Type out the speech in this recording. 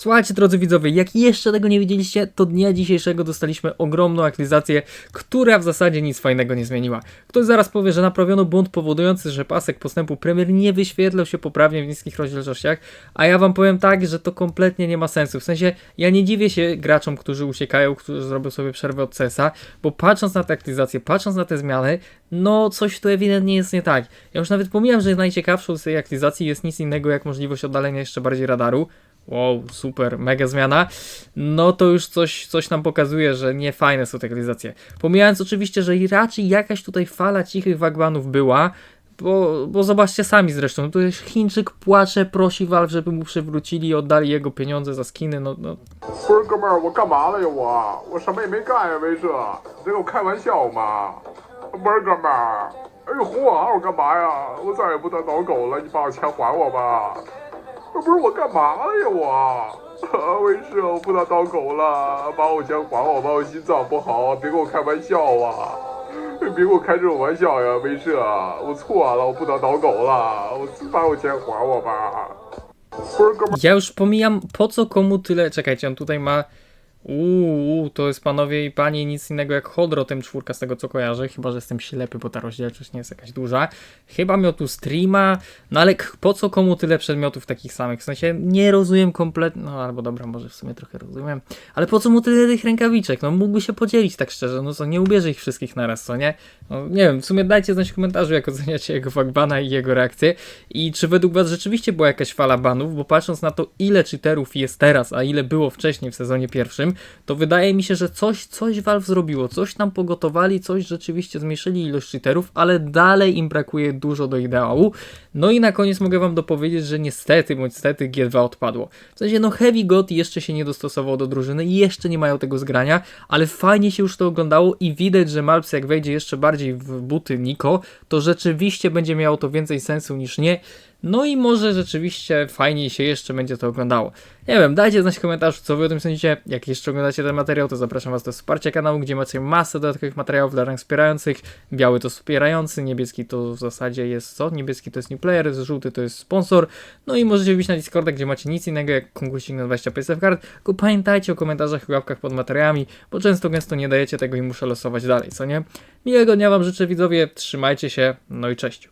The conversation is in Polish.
Słuchajcie, drodzy widzowie, jak jeszcze tego nie widzieliście, to dnia dzisiejszego dostaliśmy ogromną aktualizację, która w zasadzie nic fajnego nie zmieniła. Ktoś zaraz powie, że naprawiono błąd powodujący, że pasek postępu premier nie wyświetlał się poprawnie w niskich rozdzielczościach, a ja wam powiem tak, że to kompletnie nie ma sensu. W sensie, ja nie dziwię się graczom, którzy uciekają, którzy zrobią sobie przerwę od CS-a, bo patrząc na tę aktualizację, patrząc na te zmiany, no coś tu ewidentnie jest nie tak. Ja już nawet pomijam, że najciekawszą z tej aktualizacji jest nic innego jak możliwość oddalenia jeszcze bardziej radaru, Wow, super, mega zmiana. No to już coś, coś nam pokazuje, że nie fajne są te aktualizacje. Pomijając oczywiście, że raczej jakaś tutaj fala cichych wagbanów była, bo, bo zobaczcie sami zresztą, no to jest Chińczyk płacze, prosi Valve, żeby mu przywrócili i oddali jego pieniądze za skiny, no, no 不是哥们儿，我干嘛了呀我？我什么也没干呀，威社，你在跟我开玩笑吗？不是哥们儿，哎呦哄我嗷干嘛呀？我再也不当导狗了，你把我钱还我吧！ 不是我干嘛了呀我？啊，威慑，我不当刀狗了，把我钱还我吧，我心脏不好，别跟我开玩笑啊！别跟我开这种玩笑呀，威慑，我错了，我不当倒狗了，我把我钱还我吧！不是哥们儿。Ja już pomijam, po co komu tyle. Czekajcie, on tutaj ma. Uuu, to jest panowie i panie nic innego jak Hodrotem czwórka z tego co kojarzę, chyba że jestem ślepy, bo ta rozdzielczość nie jest jakaś duża. Chyba miał tu streama, no ale po co komu tyle przedmiotów takich samych? W sensie nie rozumiem kompletnie, no albo dobra, może w sumie trochę rozumiem, ale po co mu tyle tych rękawiczek? No mógłby się podzielić tak szczerze, no co, nie ubierze ich wszystkich naraz, co nie? No nie wiem, w sumie dajcie znać w komentarzu, jak oceniacie jego fagbana i jego reakcję i czy według was rzeczywiście była jakaś fala banów, bo patrząc na to, ile cheaterów jest teraz, a ile było wcześniej w sezonie pierwszym, to wydaje mi się, że coś, coś Valve zrobiło, coś tam pogotowali, coś rzeczywiście zmniejszyli ilość cheaterów, ale dalej im brakuje dużo do ideału. No i na koniec mogę wam dopowiedzieć, że niestety, bądź stety G2 odpadło. W sensie, no Heavy God jeszcze się nie dostosował do drużyny i jeszcze nie mają tego zgrania, ale fajnie się już to oglądało i widać, że Malps jak wejdzie jeszcze bardziej w buty Niko, to rzeczywiście będzie miało to więcej sensu niż nie. No i może rzeczywiście fajniej się jeszcze będzie to oglądało. Nie wiem, dajcie znać w komentarzu, co wy o tym sądzicie. Jak jeszcze oglądacie ten materiał, to zapraszam was do wsparcia kanału, gdzie macie masę dodatkowych materiałów dla rank wspierających. Biały to wspierający, niebieski to w zasadzie jest co? Niebieski to jest new player, żółty to jest sponsor. No i możecie wbić na Discorda, gdzie macie nic innego jak konkursik na 25 card. Tylko pamiętajcie o komentarzach i łapkach pod materiałami, bo często gęsto nie dajecie tego i muszę losować dalej, co nie? Miłego dnia wam życzę widzowie, trzymajcie się, no i cześć.